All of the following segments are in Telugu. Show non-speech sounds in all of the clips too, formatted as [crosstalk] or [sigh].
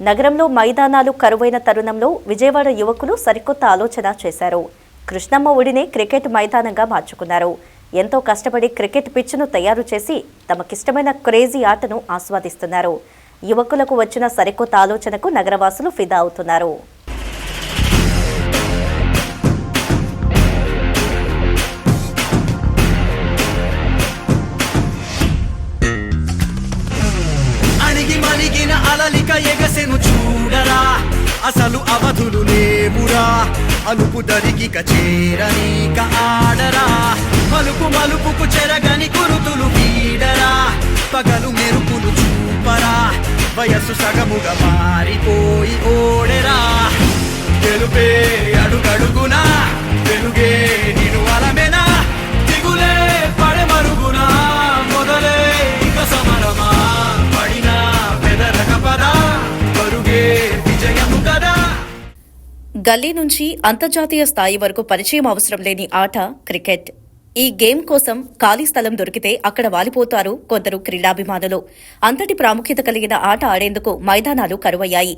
నగరంలో మైదానాలు కరువైన తరుణంలో విజయవాడ యువకులు సరికొత్త ఆలోచన చేశారు. కృష్ణమ్మ ఒడిని క్రికెట్ మైదానంగా మార్చుకున్నారు. ఎంతో కష్టపడి క్రికెట్ పిచ్చును తయారు చేసి తమకిష్టమైన క్రేజీ ఆటను ఆస్వాదిస్తున్నారు. యువకులకు వచ్చిన సరికొత్త ఆలోచనకు నగరవాసులు ఫిదా అవుతున్నారు. అలలిక ఎగసెను చూడరా. అసలు అవధులు లేవురా. అలుపు దరికి చేరనీక ఆడరా. మలుపు మలుపుకు చెరగని కురుతులు వీడరా. పగలు మెరుపులు చూపరా. వయస్సు సగముగా మారిపోయి ఓడెరా. తెలుపే అడుగడుగునా గల్లీ నుంచి అంతర్జాతీయ స్థాయి వరకు పరిచయం అవసరం లేని ఆట క్రికెట్. ఈ గేమ్ కోసం ఖాళీ స్థలం దొరికితే అక్కడ వాలిపోతారు కొందరు క్రీడాభిమానులు. అంతటి ప్రాముఖ్యత కలిగిన ఆట ఆడేందుకు మైదానాలు కరువయ్యాయి.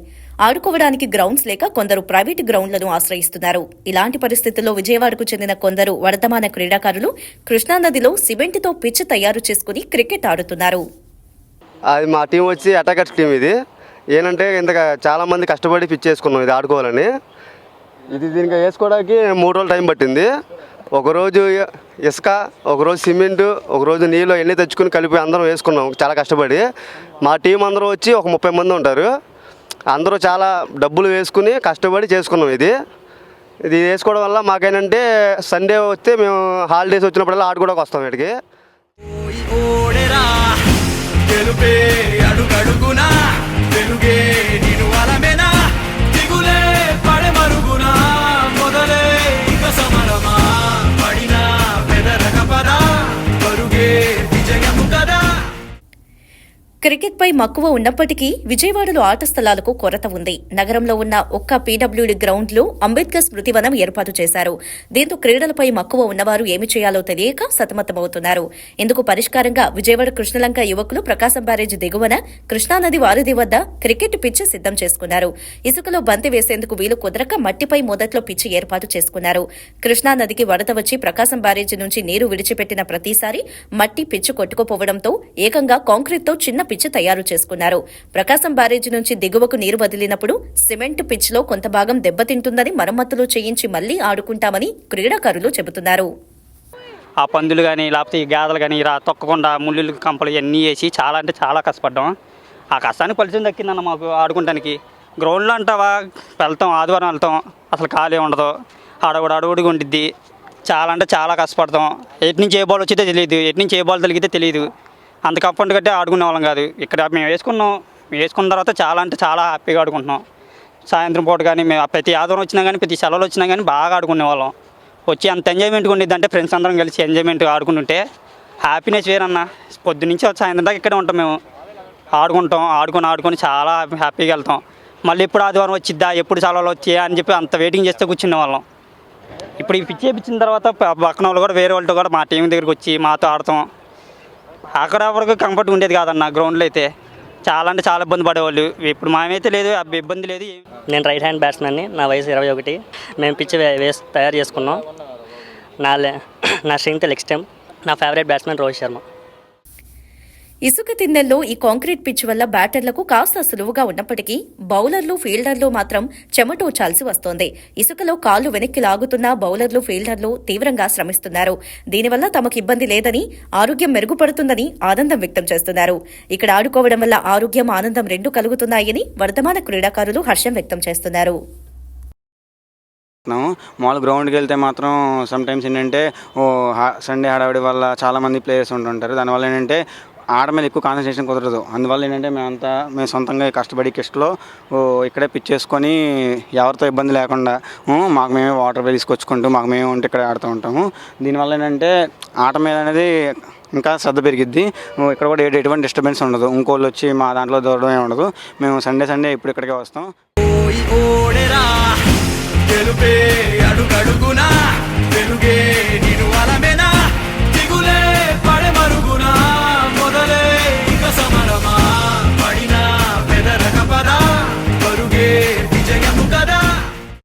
ఆడుకోవడానికి గ్రౌండ్స్ లేక కొందరు ప్రైవేటు గ్రౌండ్లను ఆశ్రయిస్తున్నారు. ఇలాంటి పరిస్థితుల్లో విజయవాడకు చెందిన కొందరు వర్ధమాన క్రీడాకారులు కృష్ణానదిలో సిమెంట్తో పిచ్ తయారు చేసుకుని క్రికెట్ ఆడుతున్నారు. అది మా టీం వచ్చి అటాకర్స్ టీం ఇది. ఏంటంటే ఇంత చాలా మంది కష్టపడి పిచ్ చేసుకున్నాం ఇది ఆడుకోవాలని. ఇది దీనికి వేసుకోవడానికి మూడు రోజులు టైం పట్టింది. ఒకరోజు ఇసుక ఒకరోజు సిమెంట్ ఒకరోజు నీళ్ళు ఎన్ని తెచ్చుకుని కలిపి అందరం వేసుకున్నాం. చాలా కష్టపడి. మా టీం అందరూ వచ్చి ఒక ముప్పై మంది ఉంటారు. అందరూ చాలా డబ్బులు వేసుకుని కష్టపడి చేసుకున్నాం ఇది. ఇది వేసుకోవడం వల్ల మాకేంటంటే సండే వస్తే మేము హాలిడేస్ వచ్చినప్పుడల్లా ఆడుకోవడానికి వస్తాం ఇక్కడికి గెలుపే అడుగడుగునా తెలుగే క్రికెట్ పై మక్కువ ఉన్నప్పటికీ విజయవాడలో ఆట స్థలాలకు కొరత ఉంది. నగరంలో ఉన్న ఒక్క పీడబ్ల్యూడి గ్రౌండ్లో అంబేద్కర్ స్మృతివనం ఏర్పాటు చేశారు. దీంతో క్రీడలపై మక్కువ ఉన్నవారు ఏమి చేయాలో తెలియక సతమతమవుతున్నారు. ఇందుకు పరిష్కారంగా విజయవాడ కృష్ణలంక యువకులు ప్రకాశం బ్యారేజ్ దిగువన కృష్ణానది వారధి వద్ద క్రికెట్ పిచ్ సిద్ధం చేసుకున్నారు. ఇసుకలో బంతి వేసేందుకు వీలు కుదరక మట్టిపై మొదట్లో పిచ్ ఏర్పాటు చేసుకున్నారు. కృష్ణానదికి వరద వచ్చి ప్రకాశం బ్యారేజీ నుంచి నీరు విడిచిపెట్టిన ప్రతిసారి మట్టి పిచ్చు కొట్టుకుపోవడంతో ఏకంగా కాంక్రీట్తో చిన్న పిచ్ తయారు చేసుకున్నారు. ప్రకాశం బ్యారేజీ నుంచి దిగువకు నీరు వదిలినప్పుడు సిమెంట్ పిచ్లో కొంత భాగం దెబ్బతింటుందని మరమ్మతులు చేయించి మళ్ళీ ఆడుకుంటామని క్రీడాకారులు చెబుతున్నారు. ఆ పందులు కానీ లేకపోతే ఈ కానీ ఇలా తొక్కకుండా ముళ్ళు కంపలు ఇవన్నీ వేసి చాలా అంటే చాలా కష్టపడ్డాం. ఆ కష్టానికి ఫలితం దక్కిందన్న మాకు ఆడుకోవడానికి గ్రౌండ్లో అంటావా? వెళ్తాం ఆదివారం వెళ్తాం. అసలు ఖాళీ ఉండదు. అడవుడు అడవుడిగా ఉండిద్ది. చాలా అంటే చాలా కష్టపడతాం. ఎటు నుంచి ఏ బాల్ వచ్చిందో తెలియదు. ఎటు నుంచి ఏ బాల్ తొలిగితే తెలియదు. అంత కప్పంటి కట్టే ఆడుకునే వాళ్ళం కాదు. ఇక్కడ మేము వేసుకున్నాం. మేము వేసుకున్న తర్వాత చాలా అంటే చాలా హ్యాపీగా ఆడుకుంటున్నాం. సాయంత్రం పూట కానీ మేము ప్రతి ఆదివారం వచ్చినా కానీ ప్రతి సెలవులు వచ్చినా కానీ బాగా ఆడుకునే వాళ్ళం వచ్చి అంత ఎంజాయ్మెంట్గా ఉండేది అంటే ఫ్రెండ్స్ అందరం కలిసి ఎంజాయ్మెంట్ ఆడుకుంటుంటే హ్యాపీనెస్ వేరన్న. పొద్దునుంచి సాయంత్రం దాకా ఇక్కడే ఉంటాం మేము. ఆడుకుంటాం ఆడుకొని ఆడుకొని చాలా హ్యాపీగా వెళ్తాం. మళ్ళీ ఎప్పుడు ఆదివారం వచ్చిద్దా ఎప్పుడు సెలవులు వచ్చాయా అని చెప్పి అంత వెయిటింగ్ చేస్తే కూర్చునే వాళ్ళం ఇప్పుడు ఈ పిచ్చి పిచ్చిన తర్వాత పక్కన వాళ్ళు కూడా వేరే వాళ్ళతో కూడా మా టీం దగ్గరికి వచ్చి మాతో ఆడతాం. అక్కడ వరకు కంఫర్ట్ ఉండేది కాదన్న గ్రౌండ్లో అయితే. చాలా అంటే చాలా ఇబ్బంది పడేవాళ్ళు. ఇప్పుడు మామైతే లేదు అవి ఇబ్బంది లేదు. నేను రైట్ హ్యాండ్ బ్యాట్స్మెన్ని నా వయసు ఇరవై ఒకటి. మేము పిచ్ వేసి తయారు చేసుకున్నాం. నా [clears throat] నా స్ట్రెంగ్త్ లెగ్ స్టెమ్ నా ఫేవరెట్ బ్యాట్స్మెన్ రోహిత్ శర్మ. ఇసుక తిన్నెల్లో ఈ కాంక్రీట్ పిచ్ వల్ల బ్యాటర్లకు కాస్త సులువుగా ఉన్నప్పటికీ బౌలర్లు ఫీల్డర్లు మాత్రం చెమటోచాల్సి వస్తోంది. ఇసుకలో కాళ్ళు వెనక్కి లాగుతున్న బౌలర్లు ఫీల్డర్లు తీవ్రంగా శ్రమిస్తున్నారు. దీనివల్ల తమకు ఇబ్బంది లేదని ఆరోగ్యం మెరుగుపడుతుందని ఆనందం వ్యక్తం చేస్తున్నారు. ఇక్కడ ఆడుకోవడం వల్ల ఆరోగ్యం ఆనందం రెండు కలుగుతున్నాయని వర్ధమాన క్రీడాకారులు హర్షం వ్యక్తం చేస్తున్నారు. మామూలు గ్రౌండ్కి వెళ్తే మాత్రం సమ్టైమ్స్ ఏంటంటే ఓ సండే హడావిడి వల్ల చాలామంది ప్లేయర్స్ ఉంటుంటారు. దానివల్ల ఏంటంటే ఆట మీద ఎక్కువ కాన్సన్ట్రేషన్ కుదరదు. అందువల్ల ఏంటంటే మేమంతా మేము సొంతంగా కష్టపడి కిస్ట్లో ఇక్కడే పిచ్ చేసుకొని ఎవరితో ఇబ్బంది లేకుండా మాకు మేమే వాటర్ తీసుకొచ్చుకుంటూ మాకు మేమే ఉంటే ఇక్కడే ఆడుతూ ఉంటాము. దీనివల్ల ఏంటంటే ఆట మీద అనేది ఇంకా శ్రద్ధ పెరిగిద్ది. ఇక్కడ కూడా ఎటువంటి డిస్టర్బెన్స్ ఉండదు. ఇంకోళ్ళు వచ్చి మా దాంట్లో దూరడం ఉండదు. మేము సండే సండే ఇప్పుడు ఇక్కడికే వస్తాం. పోయి అడుగడుగునా వెలుగే నిను